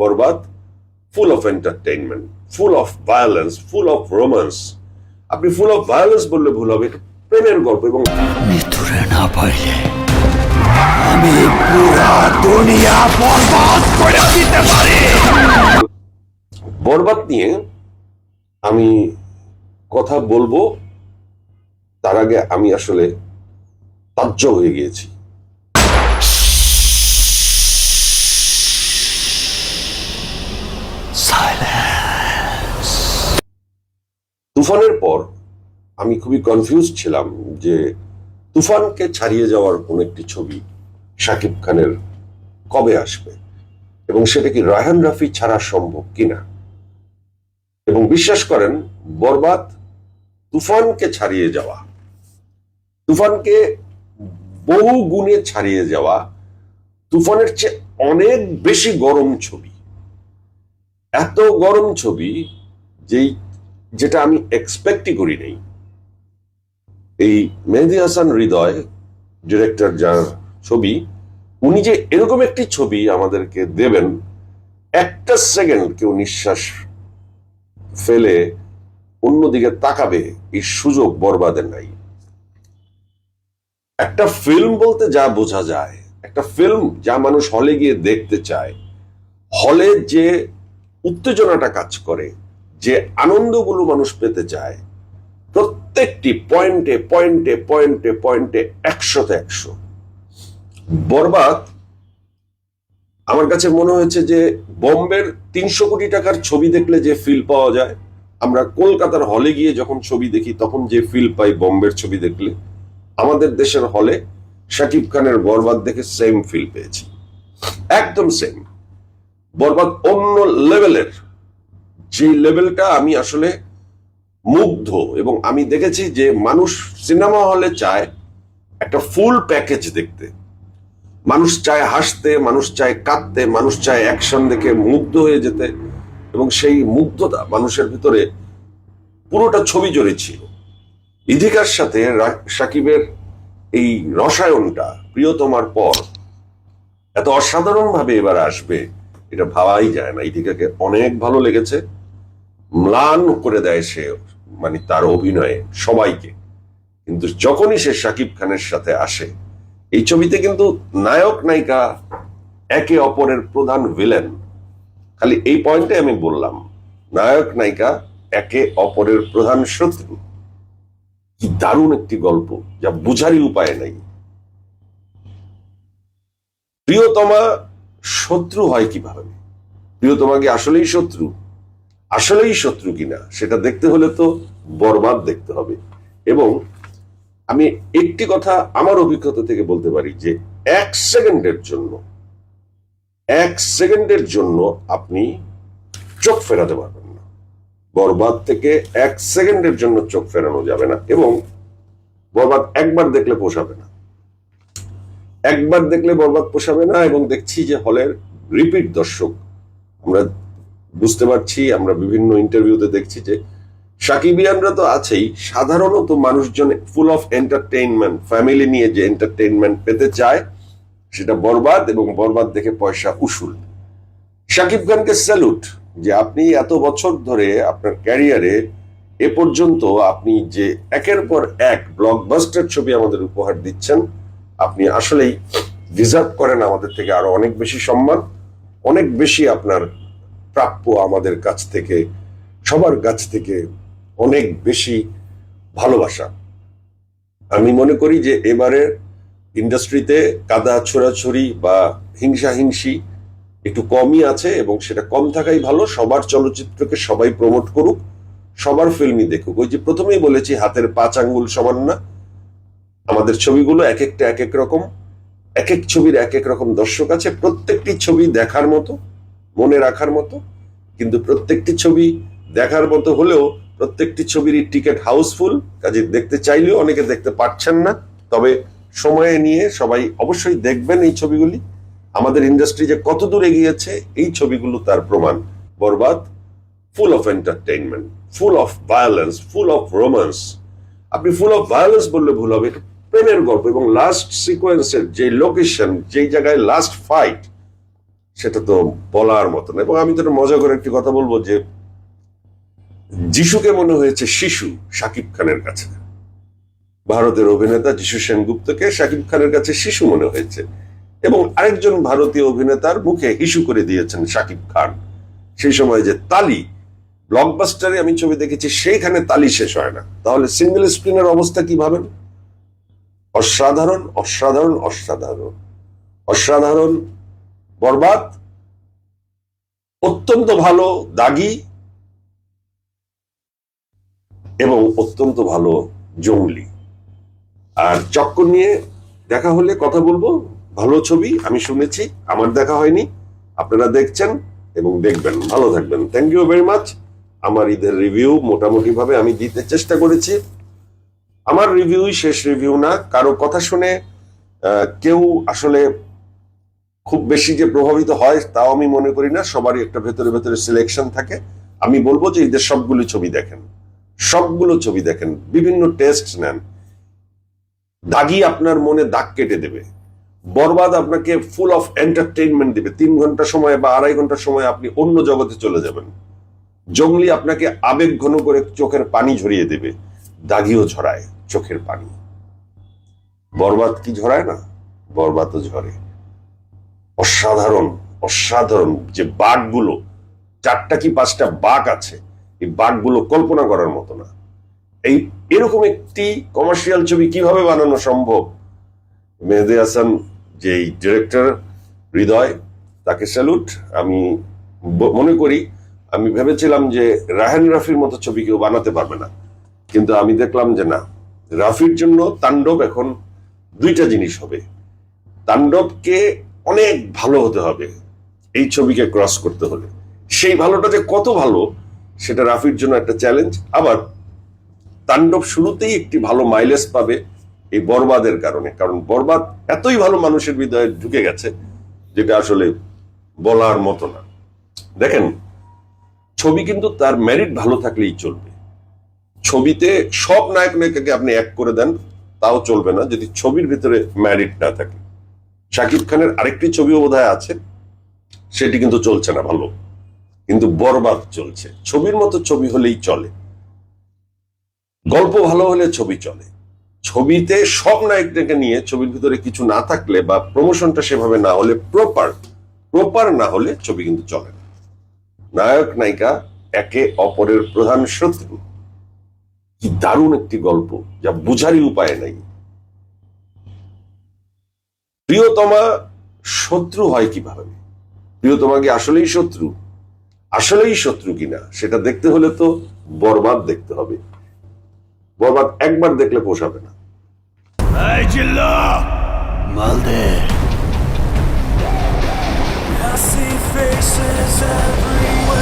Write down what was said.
Borbaad full of entertainment full of violence full of romance আপনি full of violence বললে ভুল হবে প্রেমের গল্প এবং মৃত্যুরে না পাইলে আমি পুরা দুনিয়া বরবাদ করে দিতে পারি। বরবাদ নিয়ে আমি কথা বলব তার আগে আমি আসলে তাজ্য হয়ে গিয়েছি। তুফানের পর আমি খুবই কনফিউজ ছিলাম যে তুফানকে ছাড়িয়ে যাওয়ার কোন একটি ছবি শাকিব খানের কবে আসবে? এবং সেটা কি রায়হান রাফি ছাড়া সম্ভব কিনা? এবং বিশ্বাস করেন, বরবাদ তুফানকে ছাড়িয়ে যাওয়া, তুফানকে বহু গুণে ছাড়িয়ে যাওয়া তুফানের চেয়ে অনেক বেশি গরম ছবি। এত গরম ছবি যেই যেটা আমি এক্সপেক্টই করি নাই। এই মেহেদি হাসান হৃদয় ডিরেক্টর যার ছবি, উনি যে এরকম একটি ছবি আমাদেরকে দেবেন, একটা সেকেন্ড কেউ নিঃশ্বাস ফেলে অন্যদিকে তাকাবে, এই সুযোগ বরবাদের নাই। একটা ফিল্ম বলতে যা বোঝা যায়, একটা ফিল্ম যা মানুষ হলে গিয়ে দেখতে চায় হলে যে উত্তেজনাটা কাজ করে যে আনন্দগুলো মানুষ পেতে চায়, প্রত্যেকটি পয়েন্টে পয়েন্টে পয়েন্টে পয়েন্টে একশোতে একশো। বরবাদ, আমার কাছে মনে হয়েছে যে বম্বের তিনশো কোটি টাকার ছবি দেখলে যে ফিল পাওয়া যায়, আমরা কলকাতার হলে গিয়ে যখন ছবি দেখি, তখন যে ফিল পাই বম্বের ছবি দেখলে, আমাদের দেশের হলে শাকিব খানের বরবাদ দেখে সেম ফিল পেয়েছি। একদম সেম বরবাদ অন্য লেভেলের যে লেভেলটা আমি আসলে মুগ্ধ এবং আমি দেখেছি যে মানুষ সিনেমা হলে চায় একটা ফুল প্যাকেজ দেখতে। মানুষ চায় হাসতে, মানুষ চায় কাঁদতে, মানুষ চায় অ্যাকশন দেখে মুগ্ধ হয়ে যেতে এবং সেই মুগ্ধতা মানুষের ভিতরে পুরোটা ছবি জড়ে ছিল। ইধিকার সাথে সাকিবের এই রসায়নটা প্রিয়তমার পর এত অসাধারণভাবে এবার আসবে এটা ভাবাই যায় না। ইধিকাকে অনেক ভালো লেগেছে। ম্লান করে দেয় সে মানে তার অভিনয়ে, সবাইকে। কিন্তু যখনই সে শাকিব খানের সাথে আসে, এই ছবিতে কিন্তু নায়ক নায়িকা একে অপরের প্রধান ভিলেন খালি এই পয়েন্টে আমি বললাম, নায়ক নায়িকা একে অপরের প্রধান শত্রু। কি দারুণ একটি গল্প, যা বুঝারই উপায় নাই। প্রিয়তমা শত্রু হয় কীভাবে? প্রিয়তমা কি আসলেই শত্রু? আসলেই শত্রু কিনা, সেটা দেখতে হলে তো বরবাদ দেখতে হবে। এবং আমি একটি কথা আমার অভিজ্ঞতা থেকে বলতে পারি যে, এক সেকেন্ডের জন্য, এক সেকেন্ডের জন্য আপনি চোখ ফেরাতে পারবেন না। বরবাদ থেকে এক সেকেন্ডের জন্য চোখ ফেরানো যাবে না এবং বরবাদ একবার দেখলে পোষাবে না। একবার দেখলে বরবাদ পোষাবে না এবং দেখছি যে হলের রিপিট দর্শক, আমরা বুঝতে পারছি, আমরা বিভিন্ন ইন্টারভিউতে দেখছি যে সাকিবিয়ানরা তো আছেই, সাধারণত মানুষজন ফুল অফ এন্টারটেইনমেন্ট ফ্যামিলি নিয়ে যে এন্টারটেইনমেন্ট পেতে চায়, সেটা বরবাদ এবং বরবাদ দেখে পয়সা উসুল। শাকিব খানকে স্যালুট যে আপনি এত বছর ধরে আপনার ক্যারিয়ারে এ পর্যন্ত আপনি যে একের পর এক ব্লকবাস্টার ছবি আমাদের উপহার দিচ্ছেন, আপনি আসলেই ডিজার্ভ করেন আমাদের থেকে আরও অনেক বেশি সম্মান, অনেক বেশি আপনার প্রাপ্য আমাদের কাছ থেকে, সবার কাছ থেকে অনেক বেশি ভালোবাসা। আমি মনে করি যে এবারে ইন্ডাস্ট্রিতে কাদা ছোড়াছড়ি বা হিংসা হিংসি একটু কমই আছে এবং সেটা কম থাকাই ভালো। সবার চলচ্চিত্রকে সবাই প্রমোট করুক, সবার ফিল্মই দেখুক। ওই যে প্রথমেই বলেছি, হাতের পাঁচ আঙ্গুল সমান না। আমাদের ছবিগুলো এক একটা এক এক রকম এক এক ছবির এক এক রকম দর্শক আছে। প্রত্যেকটি ছবি দেখার মতো মনে রাখার মতো, কিন্তু প্রত্যেকটি ছবি দেখার মতো হলেও প্রত্যেকটি ছবিরই টিকিট হাউসফুল কাজে দেখতে চাইলেও অনেকে দেখতে পাচ্ছেন না। তবে সময়ে নিয়ে সবাই অবশ্যই দেখবেন এই ছবিগুলি। আমাদের ইন্ডাস্ট্রি যে কত দূর এগিয়েছে, এই ছবিগুলো তার প্রমাণ। Borbaad full of entertainment full of violence full of romance আপনি ফুল অফ ভায়োলেন্স বললে ভুল হবে প্রেমের গল্প এবং লাস্ট সিকোয়েন্সের যে লোকেশন যেই জায়গায় লাস্ট ফাইট সেটা তো বলার মতো না এবং আমি তো মজা করে একটি কথা বলব যে, যিশুকে মনে হয়েছে শিশু শাকিব খানের কাছে। ভারতের অভিনেতা যিশু সেনগুপ্তকে শাকিব খানের কাছে শিশু মনে হয়েছে। এবং আরেকজন ভারতীয় অভিনেতার মুখে হিসু করে দিয়েছেন শাকিব খান। সেই সময় যে তালি, ব্লকবাস্টারে আমি ছবি দেখেছি, সেইখানে তালি শেষ হয় না। তাহলে সিঙ্গেল স্ক্রিনের অবস্থা কি ভাবেন? অসাধারণ অসাধারণ অসাধারণ। অসাধারণ বরবাদ, অত্যন্ত ভালো দাগি এবং অত্যন্ত ভালো জঙ্গলি। আর চক্কর নিয়ে দেখা হলে কথা বলব। ভালো ছবি, আমি শুনেছি, আমার দেখা হয়নি। আপনারা দেখছেন এবং দেখবেন। ভালো থাকবেন। থ্যাংক ইউ ভেরি মাচ আমার ঈদের রিভিউ মোটামুটি ভাবে আমি দিতে চেষ্টা করেছি। আমার রিভিউই শেষ রিভিউ না। কারও কথা শুনে কেউ আসলে খুব বেশি যে প্রভাবিত হয় তাও আমি মনে করি না। সবারই একটা ভেতরে ভেতরে সিলেকশন থাকে। আমি বলব যে ঈদের সবগুলো ছবি দেখেন। সবগুলো ছবি দেখেন। বিভিন্ন টেস্ট নেন। দাগি আপনার মনে দাগ কেটে দেবে। বরবাদ আপনাকে ফুল অফ এন্টারটেইনমেন্ট দিবে। তিন ঘণ্টা সময় বা আড়াই ঘণ্টা সময় আপনি অন্য জগতে চলে যাবেন। জঙ্গলি আপনাকে আবেগ ঘন করে চোখের পানি ঝরিয়ে দেবে। দাগিও ঝরায় চোখের পানি। বরবাদ কি ঝরায় না? বরবাদও ঝরে। অসাধারণ অসাধারণ যে বাঘগুলো, চারটা কি পাঁচটা বাঘ আছে, এই বাঘগুলো কল্পনা করার মতো না। এই এরকম একটি কমার্শিয়াল ছবি কীভাবে বানানো সম্ভব? মেহেদি হাসান যে ডিরেক্টর হৃদয়, তাকে স্যালুট আমি মনে করি, আমি ভেবেছিলাম যে রাহেন রাফির মতো ছবি কেউ বানাতে পারবে না। কিন্তু আমি দেখলাম যে না, রাফির জন্য তাণ্ডব এখন দুইটা জিনিস হবে। তাণ্ডবকে অনেক ভালো হতে হবে এই ছবিকে ক্রস করতে হলে। সেই ভালোটা যে কত ভালো, সেটা রাফির জন্য একটা চ্যালেঞ্জ আবার তাণ্ডব শুরুতেই একটি ভালো মাইলেজ পাবে এই বরবাদের কারণে। কারণ বরবাদ এতই ভালো মানুষের হৃদয়ে ঢুকে গেছে, যেটা আসলে বলার মতো না। দেখেন, ছবি কিন্তু তার মেরিট ভালো থাকলেই চলবে। ছবিতে সব নায়ক নায়িকাকে আপনি এক করে দেন, তাও চলবে না যদি ছবির ভিতরে ম্যারিট না থাকে। শাকিব খানের আরেকটি ছবিও বোধহয় আছে। সেটি কিন্তু চলছে না ভালো। কিন্তু বরবাদ চলছে। ছবির মতো ছবি হলেই চলে। গল্প ভালো হলে ছবি চলে। ছবিতে সব নায়কটাকে নিয়ে ছবির ভিতরে কিছু না থাকলে বা প্রমোশনটা সেভাবে না হলে প্রপার প্রপার না হলে ছবি কিন্তু চলে না। নায়ক, নায়িকা একে অপরের প্রধান শত্রু। কি দারুণ একটি গল্প যা বুঝারই উপায় নাই। প্রিয়তমা শত্রু হয় কীভাবে? প্রিয়তমা কি আসলেই শত্রু আসলেই শত্রু কিনা সেটা দেখতে হলে তো বরবাদ দেখতে হবে। বরবাদ একবার দেখলে পোষাবে না। মালদে। Faces everywhere.